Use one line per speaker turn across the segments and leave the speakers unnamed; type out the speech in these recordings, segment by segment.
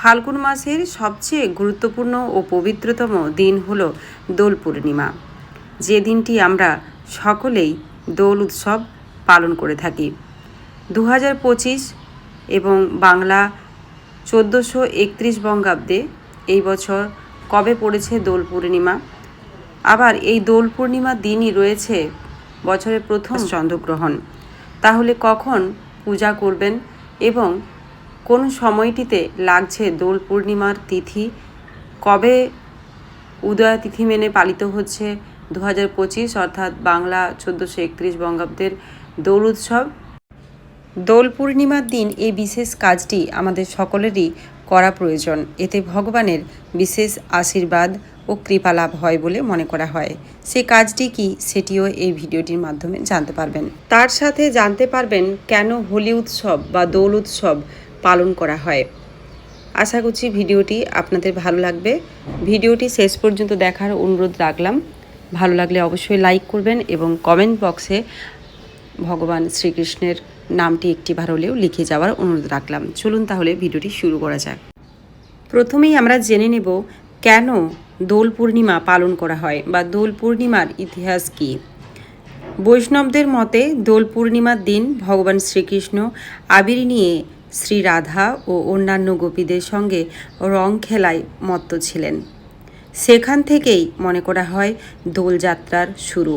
ফাল্গুন মাসের সবচেয়ে গুরুত্বপূর্ণ ও পবিত্রতম দিন হল দোল পূর্ণিমা। যে দিনটি আমরা সকলেই দোল উৎসব পালন করে থাকি। দু হাজার পঁচিশ এবং বাংলা চোদ্দোশো একত্রিশ বঙ্গাব্দে এই বছর কবে পড়েছে দোল পূর্ণিমা? আবার এই দোল পূর্ণিমার দিনই রয়েছে বছরের প্রথম চন্দ্রগ্রহণ। তাহলে কখন পূজা করবেন এবং কোন সময়টিতে লাগছে দোল পূর্ণিমার তিথি? কবে উদয়া তিথি মেনে পালিত হচ্ছে দু হাজার পঁচিশ, অর্থাৎ বাংলা চোদ্দোশো একত্রিশ বঙ্গাব্দের দোল উৎসব? দোল পূর্ণিমার দিন এই বিশেষ কাজটি আমাদের সকলেরই করা প্রয়োজন। এতে ভগবানের বিশেষ আশীর্বাদ ও কৃপা লাভ হয় বলে মনে করা হয়। সে কাজটি কি সেটিও এই ভিডিওটির মাধ্যমে জানতে পারবেন। তার সাথে জানতে পারবেন কেন হোলি উৎসব বা দোল উৎসব পালন করা হয়। আশা করছি ভিডিওটি আপনাদের ভালো লাগবে। ভিডিওটি শেষ পর্যন্ত দেখার অনুরোধ রাখলাম। ভালো লাগলে অবশ্যই লাইক করবেন এবং কমেন্ট বক্সে ভগবান শ্রীকৃষ্ণের নামটি একটিবার হলেও লিখে যাওয়ার অনুরোধ রাখলাম। চলুন তাহলে ভিডিওটি শুরু করা যাক। প্রথমেই আমরা জেনে নেব কেন দোল পূর্ণিমা পালন করা হয় বা দোল পূর্ণিমার ইতিহাস কী? বৈষ্ণবদের মতে দোল পূর্ণিমার দিন ভগবান শ্রীকৃষ্ণ আবির নিয়ে শ্রী রাধা ও অন্যান্য গোপীদের সঙ্গে রং খেলায় মত্ত ছিলেন। সেখান থেকেই মনে করা হয় দোলযাত্রার শুরু।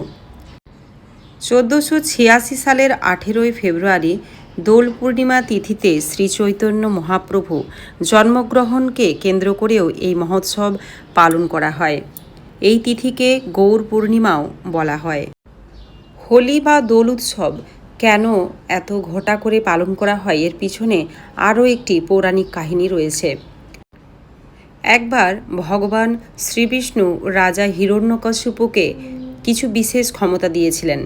চোদ্দোশো ছিয়াশি সালের আঠেরোই ফেব্রুয়ারি দোল পূর্ণিমা তিথিতে শ্রী চৈতন্য মহাপ্রভু জন্মগ্রহণকে কেন্দ্র করেও এই মহোৎসব পালন করা হয়। এই তিথিকে গৌর পূর্ণিমাও বলা হয়। হোলি বা দোল উৎসব কেন এত ঘটা করে পালন করা হয়? এর পিছনে আরও একটি পৌরাণিক কাহিনী রয়েছে। একবার ভগবান শ্রীবিষ্ণু রাজা হিরণ্যকশ্যপুকে কিছু বিশেষ ক্ষমতা দিয়েছিলেন।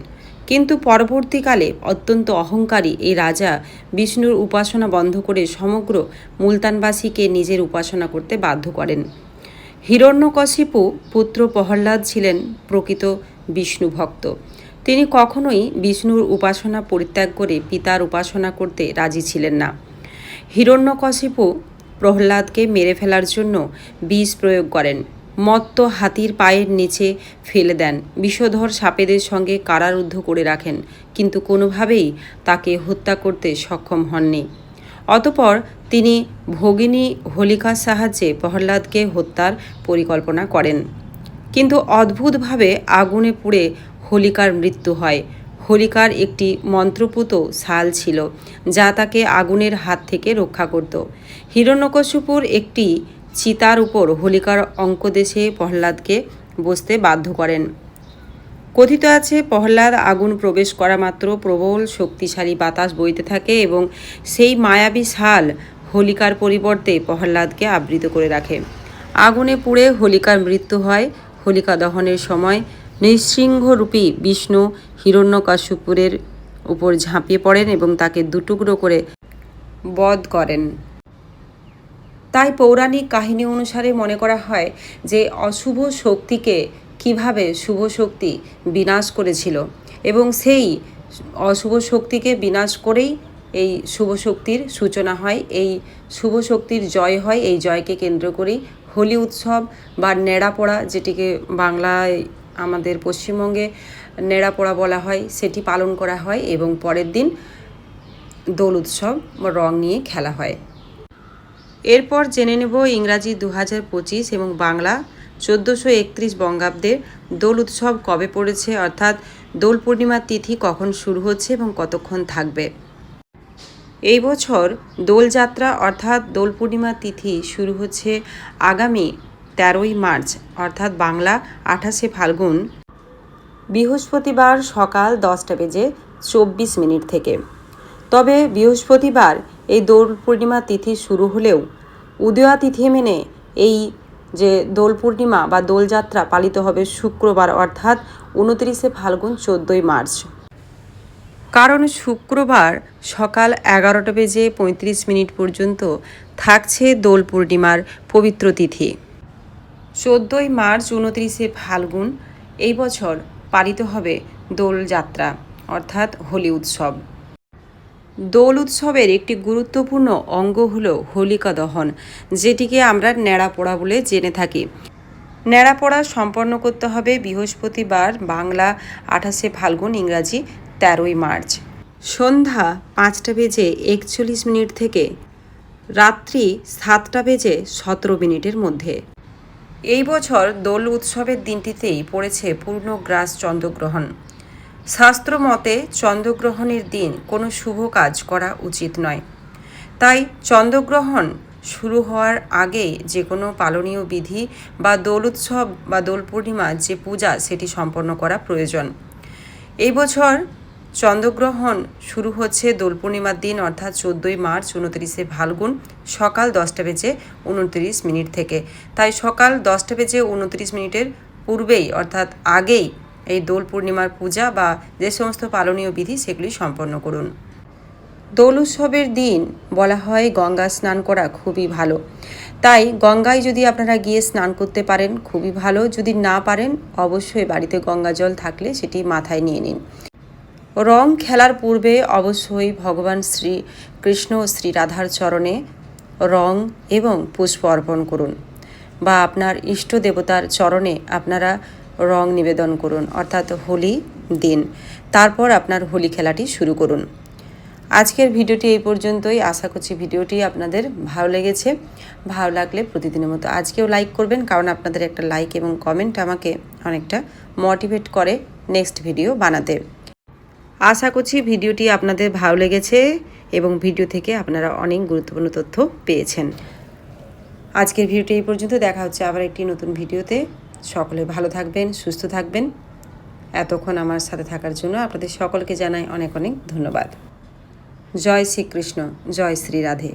কিন্তু পরবর্তীকালে অত্যন্ত অহংকারী এই রাজা বিষ্ণুর উপাসনা বন্ধ করে সমগ্র মুলতানবাসীকে নিজের উপাসনা করতে বাধ্য করেন। হিরণ্যকশিপু পুত্র প্রহ্লাদ ছিলেন প্রকৃত বিষ্ণু ভক্ত তিনি কখনোই বিষ্ণুর উপাসনা পরিত্যাগ করে পিতার উপাসনা করতে রাজি ছিলেন না। হিরণ্যকশিপু প্রহ্লাদকে মেরে ফেলার জন্য বিষ প্রয়োগ করেন। মত্ত হাতির পায়ের নিচে ফেলে দেন। বিষধর সাপেদের সঙ্গে কারারুদ্ধ করে রাখেন, কিন্তু কোনোভাবেই তাকে হত্যা করতে সক্ষম হননি। অতপর তিনি ভগিনী হোলিকার সাহায্যে প্রহ্লাদকে হত্যার পরিকল্পনা করেন। কিন্তু অদ্ভুতভাবে আগুনে পুড়ে হোলিকার মৃত্যু হয়। হোলিকার একটি মন্ত্রপুত শাল ছিল, যা তাকে আগুনের হাত থেকে রক্ষা করত। হিরণ্যকশুপুর একটি চিতার উপর হোলিকার অঙ্কদেশে প্রহ্লাদকে বসতে বাধ্য করেন। কথিত আছে, প্রহ্লাদ আগুন প্রবেশ করা মাত্র প্রবল, শক্তিশালী বাতাস বইতে থাকে এবং সেই মায়াবী শাল হোলিকার পরিবর্তে প্রহ্লাদকে আবৃত করে রাখে। আগুনে পুড়ে হোলিকার মৃত্যু হয়। হোলিকা দহনের সময় নৃসিংহরূপী বিষ্ণু হিরণ্যকাশ্যপুরের উপর ঝাঁপিয়ে পড়েন এবং তাকে দুটুকরো করে বধ করেন। তাই পৌরাণিক কাহিনী অনুসারে মনে করা হয় যে অশুভ শক্তিকে কীভাবে শুভ শক্তি বিনাশ করেছিল এবং সেই অশুভ শক্তিকে বিনাশ করেই এই শুভ শক্তির সূচনা হয়, এই শুভ শক্তির জয় হয়, এই জয়কে কেন্দ্র করেই হোলি উৎসব বা নেড়াপোড়া যেটিকে বাংলায় আমাদের পশ্চিমবঙ্গে নেড়াপোড়া বলা হয়, সেটি পালন করা হয় এবং পরের দিন দোল উৎসব, রং নিয়ে খেলা হয়। এরপর জেনে নেব ইংরাজি দু হাজার পঁচিশ এবং বাংলা। চোদ্দোশো একত্রিশ বঙ্গাব্দের দোল উৎসব কবে পড়েছে? অর্থাৎ দোল পূর্ণিমার তিথি কখন শুরু হচ্ছে এবং কতক্ষণ থাকবে? এই বছর দোলযাত্রা অর্থাৎ দোল পূর্ণিমার তিথি শুরু হচ্ছে আগামী তেরোই মার্চ, অর্থাৎ বাংলা আঠাশে ফাল্গুন, বৃহস্পতিবার সকাল দশটা বেজে চব্বিশ মিনিট থেকে। তবে বৃহস্পতিবার এই দোল পূর্ণিমা তিথি শুরু হলেও উদয়া তিথি মেনে এই যে দোল পূর্ণিমা বা দোলযাত্রা পালিত হবে শুক্রবার, অর্থাৎ উনত্রিশে ফাল্গুন, চোদ্দোই মার্চ। কারণ শুক্রবার সকাল এগারোটা বেজে পঁয়ত্রিশ মিনিট পর্যন্ত থাকছে দোল পূর্ণিমার পবিত্র তিথি। চোদ্দোই মার্চ উনত্রিশে ফাল্গুন এই বছর পালিত হবে দোলযাত্রা অর্থাৎ হোলি উৎসব। দোল উৎসবের একটি গুরুত্বপূর্ণ অঙ্গ হল হোলিকা দহন, যেটিকে আমরা ন্যাড়া পোড়া বলে জেনে থাকি। ন্যাড়া পোড়া সম্পন্ন করতে হবে বৃহস্পতিবার বাংলা আঠাশে ফাল্গুন ইংরাজি তেরোই মার্চ। সন্ধ্যা পাঁচটা বেজে একচল্লিশ মিনিট থেকে রাত্রি সাতটা বেজে সতেরো মিনিটের মধ্যে। এই বছর দোল উৎসবের দিনটিতেই পড়েছে পূর্ণগ্রাস চন্দ্রগ্রহণ। শাস্ত্র মতে চন্দ্রগ্রহণের দিন কোনো শুভ কাজ করা উচিত নয়। তাই চন্দ্রগ্রহণ শুরু হওয়ার আগে যে কোনো পালনীয় বিধি বা দোল উৎসব বা দোল পূর্ণিমা, যে পূজা, সেটি সম্পন্ন করা প্রয়োজন। এই বছর চন্দ্রগ্রহণ শুরু হচ্ছে দোল পূর্ণিমার দিন, অর্থাৎ চোদ্দোই মার্চ উনত্রিশে ফাল্গুন সকাল দশটা বেজে উনত্রিশ মিনিট থেকে। তাই সকাল দশটা বেজে উনত্রিশ মিনিটের পূর্বেই, অর্থাৎ আগেই এই দোল পূর্ণিমার পূজা বা যে সমস্ত পালনীয় বিধি সেগুলি সম্পন্ন করুন। দোল উৎসবের দিন বলা হয় গঙ্গা স্নান করা খুবই ভালো। তাই গঙ্গায় যদি আপনারা গিয়ে স্নান করতে পারেন, খুবই ভালো। যদি না পারেন, অবশ্যই বাড়িতে গঙ্গা জল থাকলে সেটি মাথায় নিয়ে নিন। রং খেলার পূর্বে অবশ্যই ভগবান শ্রী কৃষ্ণ ও শ্রী রাধার চরণে রং এবং পুষ্প অর্পণ করুন বা আপনার ইষ্ট দেবতার চরণে আপনারা রং নিবেদন করুন, অর্থাৎ হোলি দিন। তারপর আপনার হোলি খেলাটি শুরু করুন। আজকের ভিডিওটি এই পর্যন্তই। আশা করছি ভিডিওটি আপনাদের ভালো লেগেছে। ভালো লাগলে প্রতিদিনের মতো আজকেও লাইক করবেন, কারণ আপনাদের একটা লাইক এবং কমেন্ট আমাকে অনেকটা মোটিভেট করে নেক্সট ভিডিও বানাতে। আশা করছি ভিডিওটি আপনাদের ভালো লেগেছে এবং ভিডিও থেকে আপনারা অনেক গুরুত্বপূর্ণ তথ্য পেয়েছেন। আজকের ভিডিওটি এই পর্যন্ত। দেখা হচ্ছে আবার একটি নতুন ভিডিওতে। সকলে ভালো থাকবেন, সুস্থ থাকবেন। এতক্ষণ আমার সাথে থাকার জন্য আপনাদের সকলকে জানাই অনেক অনেক ধন্যবাদ। জয় শ্রীকৃষ্ণ, জয় শ্রী রাধে।